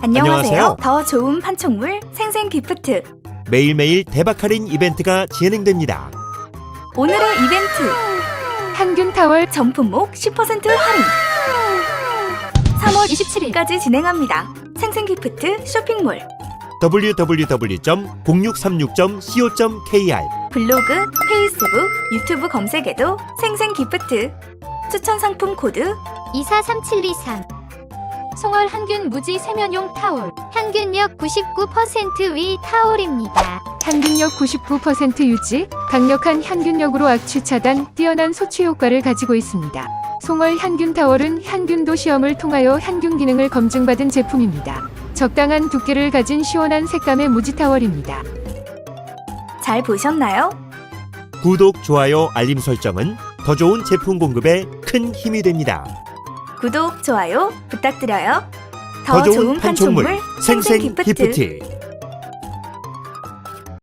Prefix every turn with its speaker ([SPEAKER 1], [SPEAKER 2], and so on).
[SPEAKER 1] 안녕하세요.
[SPEAKER 2] 안녕하세요.
[SPEAKER 1] 더 좋은 판촉물 생생 기프트.
[SPEAKER 2] 매일매일 대박 할인 이벤트가 진행됩니다.
[SPEAKER 1] 오늘의 이벤트
[SPEAKER 3] 한균 타월
[SPEAKER 1] 전품목 10% 할인. 3월 27일까지 진행합니다. 생생 기프트 쇼핑몰
[SPEAKER 2] www.0636.co.kr
[SPEAKER 1] 블로그, 페이스북, 유튜브 검색에도 생생 기프트 추천 상품 코드
[SPEAKER 4] 243723 송월 항균 무지 세면용 타올 항균력 99%위 타올입니다.
[SPEAKER 3] 향균력 99% 유지, 강력한 향균력으로 악취 차단, 뛰어난 소취 효과를 가지고 있습니다. 송월 향균 타월은 향균도 시험을 통하여 향균 기능을 검증받은 제품입니다. 적당한 두께를 가진 시원한 색감의 무지 타월입니다.
[SPEAKER 1] 잘 보셨나요?
[SPEAKER 2] 구독, 좋아요, 알림 설정은 더 좋은 제품 공급에 큰 힘이 됩니다.
[SPEAKER 1] 구독, 좋아요 부탁드려요.
[SPEAKER 2] 더 좋은 판촉물 생생 기프트.